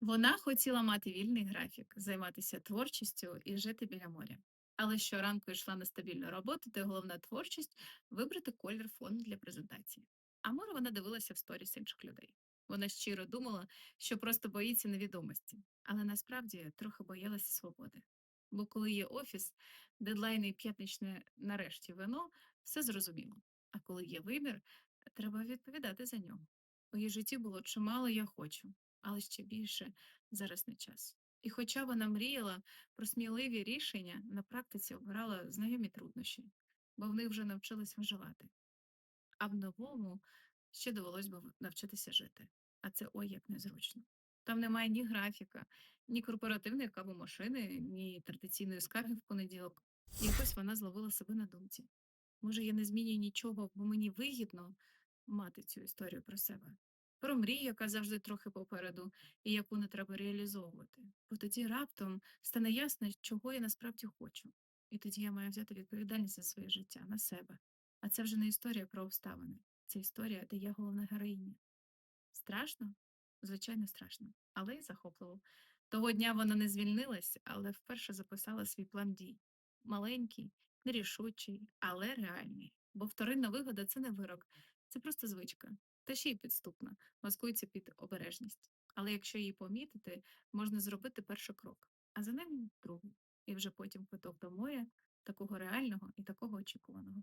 Вона хотіла мати вільний графік, займатися творчістю і жити біля моря. Але щоранку йшла на стабільну роботу, де головна творчість вибрати колір фону для презентації. А море вона дивилася в сторіс інших людей. Вона щиро думала, що просто боїться невідомості, але насправді трохи боялася свободи. Бо коли є офіс, дедлайни і п'ятничне нарешті вино, все зрозуміло. А коли є вибір, треба відповідати за нього. У її житті було чимало я хочу, але ще більше зараз не час. І хоча вона мріяла про сміливі рішення, на практиці обирала знайомі труднощі, бо в них вже навчилась виживати. А в новому ще довелось би навчитися жити. А це ой як незручно. Там немає ні графіка, ні корпоративної кавомашини, ні традиційної скарги в понеділок. І якось вона зловила себе на думці. Може, я не змінюю нічого, бо мені вигідно мати цю історію про себе. Про мрію, яка завжди трохи попереду, і яку не треба реалізовувати. Бо тоді раптом стане ясно, чого я насправді хочу. І тоді я маю взяти відповідальність за своє життя на себе. А це вже не історія про обставини. Це історія, де я головна героїня. Страшно? Звичайно, страшно, але й захопливо. Того дня вона не звільнилась, але вперше записала свій план дій. Маленький, нерішучий, але реальний. Бо вторинна вигода це не вирок, це просто звичка. Та ще й підступна, маскується під обережність. Але якщо її помітити, можна зробити перший крок, а за ним другий. І вже потім квиток до моря, такого реального і такого очікуваного.